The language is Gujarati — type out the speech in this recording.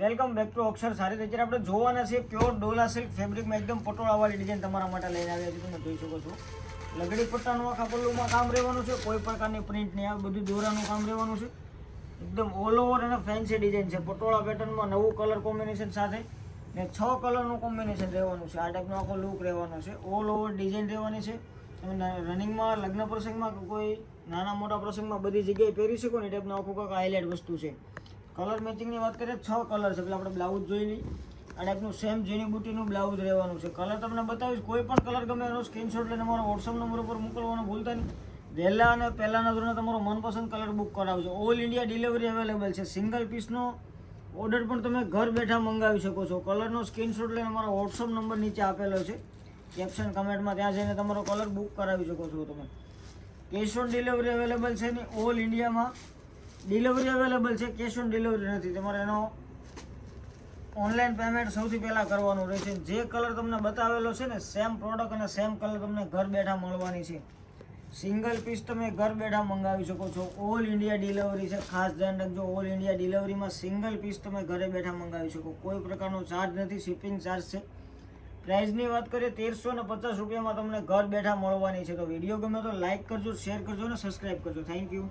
વેલકમ બેક ટુ અક્ષર સારી અત્યારે આપણે જોવાના છે પ્યોર ડોલા સિલ્ક ફેબ્રિકમાં એકદમ પટોળાવાળી ડિઝાઇન તમારા માટે લઈને આવ્યા છે તમે જોઈ શકો છો. લગડી પટ્ટાનું આખા પલ્લુમાં કામ રહેવાનું છે. કોઈ પ્રકારની પ્રિન્ટ નહીં આવે, બધું દોરાનું કામ રહેવાનું છે. એકદમ ઓલ ઓવર અને ફેન્સી ડિઝાઇન છે. પટોળા પેટર્નમાં નવું કલર કોમ્બિનેશન સાથે ને છ કલરનું કોમ્બિનેશન રહેવાનું છે. આ ટાઈપનો આખો લુક રહેવાનો છે. ઓલ ઓવર ડિઝાઇન રહેવાની છે. તમે રનિંગમાં લગ્ન પ્રસંગમાં કોઈ નાના મોટા પ્રસંગમાં બધી જગ્યાએ પહેરી શકો ને એ ટાઈપનો આખું કાંઈક હાઇલાઇટ વસ્તુ છે. કલર મેચિંગની વાત કરીએ છ કલર છે. એટલે આપણે બ્લાઉઝ જોઈ લઈ અને એકનું સેમ જેની બુટીનું બ્લાઉઝ રહેવાનું છે. કલર તમને બતાવીશ, કોઈ પણ કલર ગમે એનો સ્ક્રીનશોટ લઈને મારો વોટ્સઅપ નંબર ઉપર મોકલવાનો, ભૂલતા નહીં. વહેલા અને પહેલાના ધોરણે તમારો મનપસંદ કલર બુક કરાવજો. ઓલ ઇન્ડિયા ડિલિવરી અવેલેબલ છે. સિંગલ પીસનો ઓર્ડર પણ તમે ઘર બેઠા મંગાવી શકો છો. કલરનો સ્ક્રીનશોટ લઈને મારો વોટ્સઅપ નંબર નીચે આપેલો છે. કેપ્શન કમેન્ટમાં ત્યાં જઈને તમારો કલર બુક કરાવી શકો છો તમે. કેશ ઓન ડિલિવરી અવેલેબલ છે ને ઓલ ઇન્ડિયામાં ડિલિવરી અવેલેબલ છે કેશ ઓન ડિલિવરી નથી. તમારે એનો ઓનલાઈન પેમેન્ટ સૌથી પહેલાં કરવાનું રહેશે. જે કલર તમને બતાવેલો છે ને સેમ પ્રોડક્ટ અને સેમ કલર તમને ઘર બેઠા મળવાની છે. સિંગલ પીસ તમે ઘર બેઠા મંગાવી શકો છો. ઓલ ઇન્ડિયા ડિલિવરી છે. ખાસ ધ્યાન રાખજો ઓલ ઇન્ડિયા ડિલિવરીમાં સિંગલ પીસ તમે ઘરે બેઠા મંગાવી શકો. કોઈ પ્રકારનો ચાર્જ નથી શિપિંગ ચાર્જ છે. પ્રાઇઝની વાત કરીએ, તેરસો ને પચાસ રૂપિયામાં તમને ઘર બેઠા મળવાની છે. તો વીડિયો ગમે તો લાઇક કરજો શેર કરજો અને સબસ્ક્રાઈબ કરજો. Thank you